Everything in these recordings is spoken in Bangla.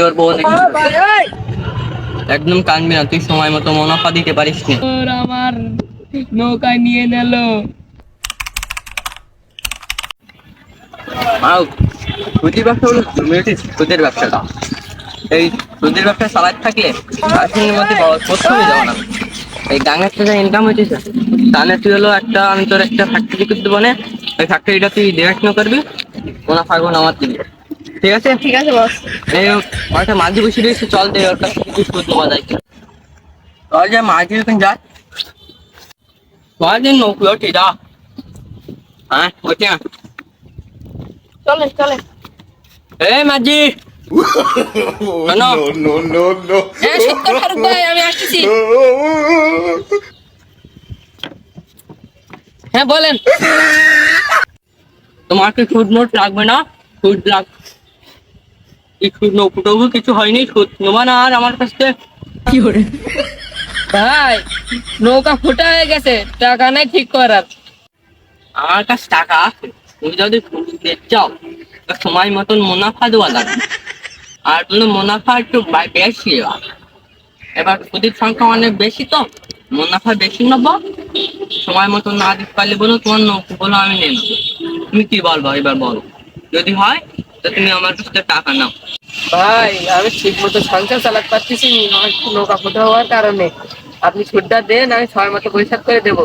তোর বউ একদম কানবি না তুই সময় মতো মুনাফা দিতে পারিস না। তোর আমার নৌকায় নিয়ে নিল। সুদের ব্যবসা হলো সুদের ব্যবসাটা। এই সুদের ব্যবসা চালাতে থাকলে মধ্যে যাবে না। এই গাঙের থেকে ইনকাম হয়েছে তাহলে তুই হলো একটা আমি তোর একটা ফ্যাক্টরি করতে বনে ওই ফ্যাক্টরিটা তুই দেখাশোনা করবি মুনাফা গুণ আমার দিবি। ঠিক আছে? ঠিক আছে বস। এই একটা মাঝি বসে রয়েছে চল দে ওর কাছ থেকে কিছু সুদ নেওয়া যায় কিনা। চল যা মাঝি ওখানে যা। চল যে নৌকলো ঠিক যা। হ্যাঁ ওইটা চলে চলে। এই মাঝি। কেন? no, no, no, no. হ্যাঁ সত্তর ফারুক ভাই আমি আসতেছি। হ্যাঁ বলেন। তোমার কি সুদ নোট লাগবে না? সুদ লাগ কি সুদ নৌকুটবু কিছু হয়নি সুদ নেবা না আর আমার কাছ থেকে কি করে ভাই নৌকা ফুটা হয়ে গেছে টাকা নাই ঠিক করার। আমার কাছে টাকা আছে তুমি যদি চাও সময় মতন মুনাফা দেওয়া লাগবে। আর তুমি মুনাফা একটু বেশি এবার সুদের সংখ্যা অনেক বেশি তো মুনাফা বেশি নেব। সময় মতন না দিতে পারলে বলো তোমার নৌকো বলো আমি নেব। তুমি কি বলব এবার বলো। যদি হয় তো তুমি আমার কাছ থেকে টাকা নাও। ভাই আমি ঠিক মতো সংসার চালাতে পারতেছি না, আমার একটু নৌকা ফুটা হওয়ার কারণে। আপনি সুদটা দেন আমি সময় মতো পরিশোধ করে দেবো।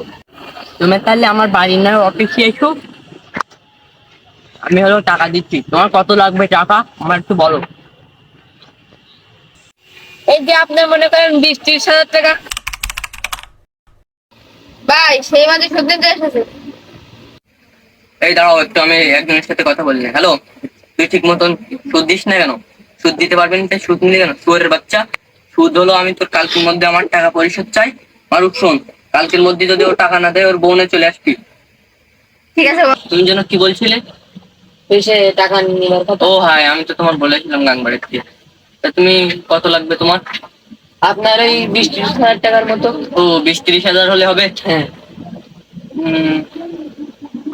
তুমি তাহলে আমার বাড়ির না অফিসে এসো। আমি হলো টাকা দিচ্ছি। তোমার কত লাগবে টাকা? আমার একটু বলো। এই যে আপনার মনে করেন বিশ ত্রিশ হাজার টাকা। ভাই সেই মাঝে সুদ নিতে এসেছে এই দাঁড়াও একটু আমি একজনের সাথে কথা বললি হ্যালো তুই ঠিক মতন সুদ দিস না কেন? সুদ দিতে পারবি না তাই সুদ নিলি কেন? সুয়ের বাচ্চা সুদ হলো আমি তোর কালকের মধ্যে আমার টাকা পরিশোধ চাই। মারুক শোন কালকের মধ্যে যদি ও টাকা না দেয় ওর বোনে চলে আসবি। ঠিক আছে তুমি যেন কি বলছিলে? এসে টাকা নেওয়ার কথা। ও হ্যাঁ আমি তো তোমার বলেছিলাম গাংবাড়ির থেকে। তা তুমি কত লাগবে তোমার? আপনার ওই বিশ ত্রিশ হাজার টাকার মতো। ও বিশ তিরিশ হাজার হলে হবে? হ্যাঁ।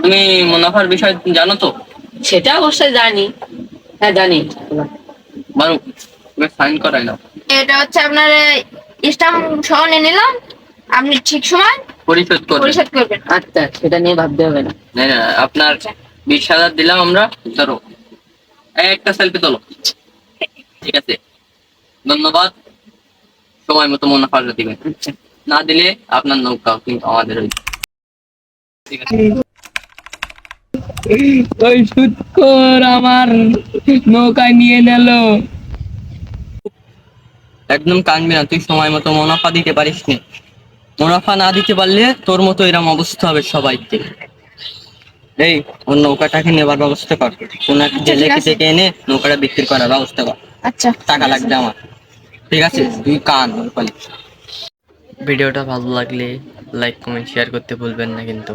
তুমি মুনাফার বিষয় জানো তো? সেটা অবশ্যই জানি। হ্যাঁ জানি। সাইন করাই নাও। এটা হচ্ছে আপনার স্টাম্প সহ নিয়ে নিলাম। আপনি ঠিক সময় পরিশোধ করবে পরিশোধ করবেন। আচ্ছা সেটা নিয়ে ভাবতে হবে না। না না আপনার বিশ হাজার দিলাম আমরা ধরো। একটা সেলফি তোলো। ঠিক আছে। ধন্যবাদ। সময় মতো মুনাফাটা দিবেন। না দিলে আপনার নৌকা কিন্তু আমাদের ওই ঠিক আছে। ওই সুৎকর আমার নৌকায় নিয়ে নিল একদম কানবি না তুই সময় মতো মুনাফা দিতে পারিস নি। মুনাফা না দিতে পারলে তোর মতো এরকম অবস্থা হবে সবাইকে এই ওর নৌকাটাকে নেবার ব্যবস্থা কর। কোন এক জেলে ঠিক থেকে এনে নৌকাটা বিক্রি করার ব্যবস্থা কর। আচ্ছা। টাকা লাগবে আমার। ঠিক আছে তুই কান ভিডিওটা ভালো লাগলে লাইক কমেন্ট শেয়ার করতে ভুলবেন না কিন্তু।